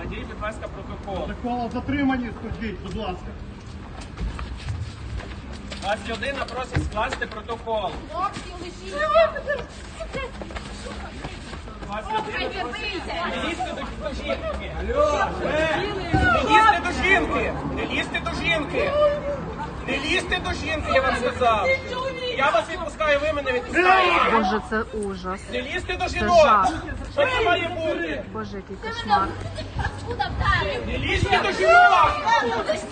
Складіть, будь ласка, протокол. Протокол затримані, скажіть, будь ласка. Вас людина просить скласти протокол. Хлопці, лишіть. Вас людина вийде. Не лізьте до, до жінки. Алло, е, не лізьте до жінки. Не лізьте до жінки. Не лізьте до жінки, я вам сказав. Я вас відпускаю, ви мене відпускаєте. Боже, це ужас. Не лізьте до Це жінок. жах. Що це має бути? Боже, який кошмар. Не лізьте до жінок. Не лізьте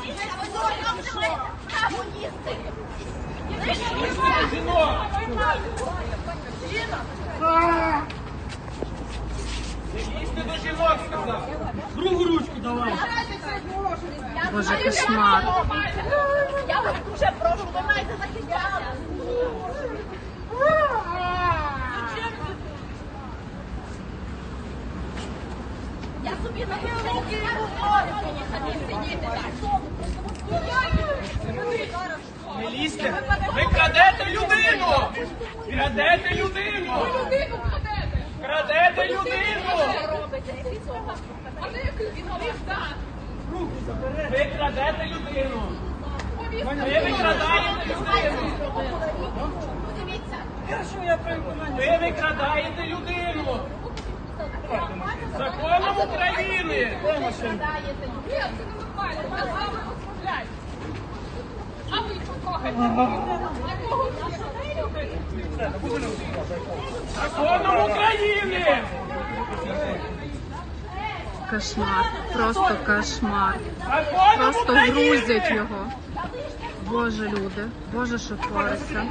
до жінок. Не лізьте до жінок, сказав. Другу ручку давай. Боже, кошмар. Я вас дуже прошу, ви маєте захищати. Не лізьте. Ви крадете людину. Крадете людину. Крадете людину. Ви крадете людину. Ви викрадаєте людину. Подивіться. Ви викрадаєте людину. Законом України. Гадаєте. Законом України. Кошмар. Просто кошмар. Просто грузять його. Боже, люди. Боже, що твориться.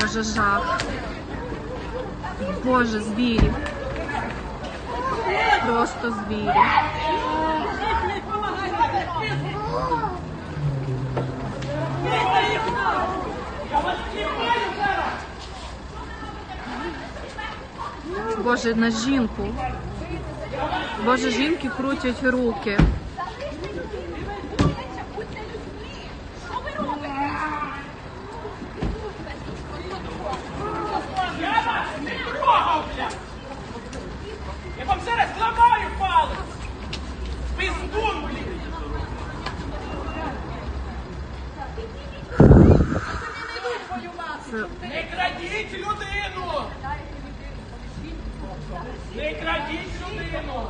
Боже, жах. Боже, звірі. Просто звірі. Боже, на жінку. Боже, жінки крутять руки. Я вас не трогав, блядь! Я вам зараз зламаю палець! Пиздун, блін! Це Не крадіть людину! Не крадіть людину!